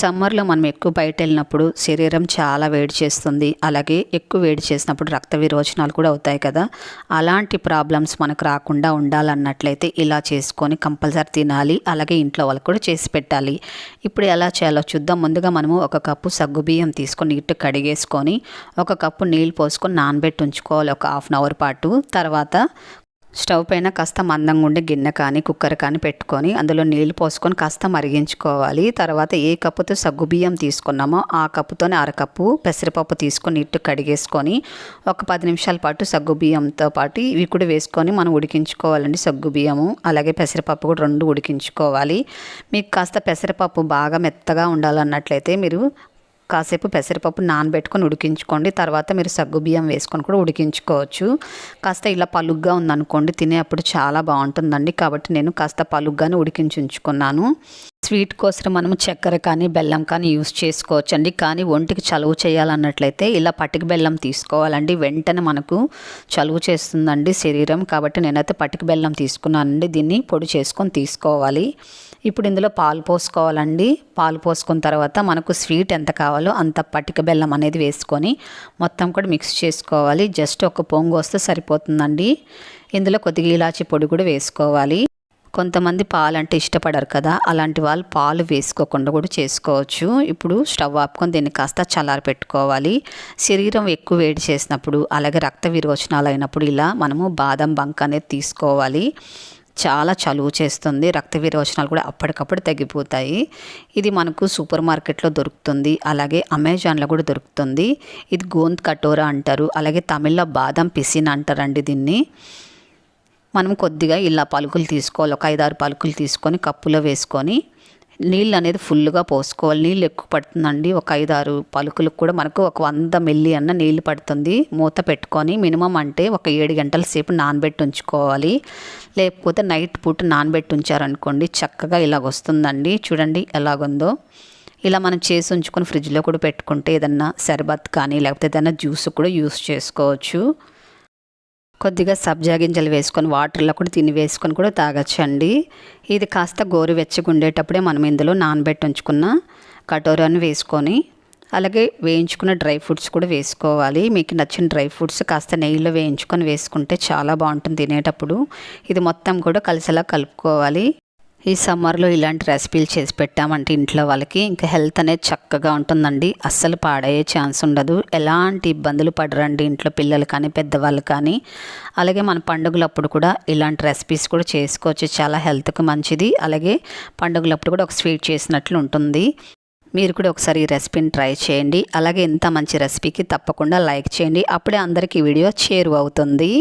సమ్మర్లో మనం ఎక్కువ బయట వెళ్ళినప్పుడు శరీరం చాలా వేడి చేస్తుంది. అలాగే ఎక్కువ వేడి చేసినప్పుడు రక్త విరోచనాలు కూడా అవుతాయి కదా. అలాంటి ప్రాబ్లమ్స్ మనకు రాకుండా ఉండాలన్నట్లయితే ఇలా చేసుకొని కంపల్సరీ తినాలి. అలాగే ఇంట్లో వాళ్ళకి కూడా చేసి పెట్టాలి. ఇప్పుడు ఎలా చేయాలో చూద్దాం. ముందుగా మనము ఒక కప్పు సగ్గు బియ్యం తీసుకొని నీట్టు కడిగేసుకొని ఒక కప్పు నీళ్ళు పోసుకొని నానబెట్టి ఉంచుకోవాలి. ఒక హాఫ్ అన్ అవర్ పాటు. తర్వాత స్టవ్ పైన కాస్త మందంగా ఉండే గిన్నె కానీ కుక్కర్ కానీ పెట్టుకొని అందులో నీళ్ళు పోసుకొని కాస్త మరిగించుకోవాలి. తర్వాత ఏ కప్పుతో సగ్గు బియ్యం తీసుకున్నామో ఆ కప్పుతోనే అరకప్పు పెసరపప్పు తీసుకొని ఇట్టు కడిగేసుకొని ఒక పది నిమిషాల పాటు సగ్గు బియ్యంతో పాటు ఇవి కూడా వేసుకొని మనం ఉడికించుకోవాలండి సగ్గు బియ్యము. అలాగే పెసరపప్పు కూడా రెండు ఉడికించుకోవాలి. మీకు కాస్త పెసరపప్పు బాగా మెత్తగా ఉండాలన్నట్లయితే మీరు కాసేపు పెసరపప్పు నానబెట్టుకొని ఉడికించుకోండి. తర్వాత మీరు సగ్గు బియ్యం వేసుకొని కూడా ఉడికించుకోవచ్చు. కాస్త ఇలా పలుగ్గా ఉందనుకోండి తినేప్పుడు చాలా బాగుంటుందండి. కాబట్టి నేను కాస్త పలుగ్గానే ఉడికించి ఉంచుకున్నాను స్వీట్ కోసం మనం చక్కెర కానీ బెల్లం కానీ యూస్ చేసుకోవచ్చండి. కానీ ఒంటికి చలువ చేయాలన్నట్లయితే ఇలా పటిక బెల్లం తీసుకోవాలండి. వెంటనే మనకు చలువ చేస్తుందండి శరీరం. కాబట్టి నేనైతే పటిక బెల్లం తీసుకున్నానండి. దీన్ని పొడి చేసుకొని తీసుకోవాలి. ఇప్పుడు ఇందులో పాలు పోసుకోవాలండి. పాలు పోసుకున్న తర్వాత మనకు స్వీట్ ఎంత కావాలో అంత పటిక బెల్లం అనేది వేసుకొని మొత్తం కూడా మిక్స్ చేసుకోవాలి. జస్ట్ ఒక పొంగు వస్తే సరిపోతుందండి. ఇందులో కొద్దిగా ఇలాచి పొడి కూడా వేసుకోవాలి. కొంతమంది పాలు అంటే ఇష్టపడరు కదా అలాంటి వాళ్ళు పాలు వేసుకోకుండా కూడా చేసుకోవచ్చు. ఇప్పుడు స్టవ్ ఆపుకొని దీన్ని కాస్త చల్లారి పెట్టుకోవాలి. శరీరం ఎక్కువ వేడి చేసినప్పుడు అలాగే రక్త విరోచనాలు అయినప్పుడు ఇలా మనము బాదం బంక్ అనేది తీసుకోవాలి. చాలా చలువ చేస్తుంది. రక్త విరోచనాలు కూడా అప్పటికప్పుడు తగ్గిపోతాయి. ఇది మనకు సూపర్ మార్కెట్లో దొరుకుతుంది. అలాగే అమెజాన్లో కూడా దొరుకుతుంది. ఇది గోంద్ కటోరా అంటారు. అలాగే తమిళ్ళో బాదం పిసిన్ అంటారండి దీన్ని. మనం కొద్దిగా ఇలా పలుకులు తీసుకోవాలి. ఒక ఐదారు పలుకులు తీసుకొని కప్పులో వేసుకొని నీళ్ళు అనేది ఫుల్గా పోసుకోవాలి. నీళ్ళు ఎక్కువ పడుతుందండి. ఒక ఐదారు పలుకులకు కూడా మనకు ఒక వంద మిల్లీ అన్న నీళ్ళు పడుతుంది. మూత పెట్టుకొని మినిమం అంటే ఒక ఏడు గంటల సేపు నానబెట్టి ఉంచుకోవాలి. లేకపోతే నైట్ పూట నానబెట్టి ఉంచారనుకోండి చక్కగా ఇలాగ వస్తుందండి. చూడండి ఎలాగుందో. ఇలా మనం చేసి ఉంచుకొని ఫ్రిడ్జ్లో కూడా పెట్టుకుంటే ఏదన్నా శరబత్ కానీ లేకపోతే ఏదైనా జ్యూస్ కూడా యూస్ చేసుకోవచ్చు. కొద్దిగా సబ్జా గింజలు వేసుకొని వాటర్లో కూడా తిని వేసుకొని కూడా తాగొచ్చండి. ఇది కాస్త గోరువెచ్చగా ఉండేటప్పుడే మనం ఇందులో నానబెట్టి ఉంచుకున్న కటోరాను వేసుకొని అలాగే వేయించుకున్న డ్రై ఫ్రూట్స్ కూడా వేసుకోవాలి. మీకు నచ్చిన డ్రై ఫ్రూట్స్ కాస్త నెయ్యిలో వేయించుకొని వేసుకుంటే చాలా బాగుంటుంది తినేటప్పుడు. ఇది మొత్తం కూడా కలిసేలా కలుపుకోవాలి. ఈ సమ్మర్లో ఇలాంటి రెసిపీలు చేసి పెట్టామంటే ఇంట్లో వాళ్ళకి ఇంకా హెల్త్ అనేది చక్కగా ఉంటుందండి. అస్సలు పాడయ్యే ఛాన్స్ ఉండదు. ఎలాంటి ఇబ్బందులు పడరండి ఇంట్లో పిల్లలు కానీ పెద్దవాళ్ళు కానీ. అలాగే మన పండుగలప్పుడు కూడా ఇలాంటి రెసిపీస్ కూడా చేసుకోవచ్చు. చాలా హెల్త్కి మంచిది. అలాగే పండుగలప్పుడు కూడా ఒక స్వీట్ చేసినట్లు ఉంటుంది. మీరు కూడా ఒకసారి ఈ రెసిపీని ట్రై చేయండి. అలాగే ఇంత మంచి రెసిపీకి తప్పకుండా లైక్ చేయండి. అప్పుడే అందరికీ వీడియో చేరువవుతుంది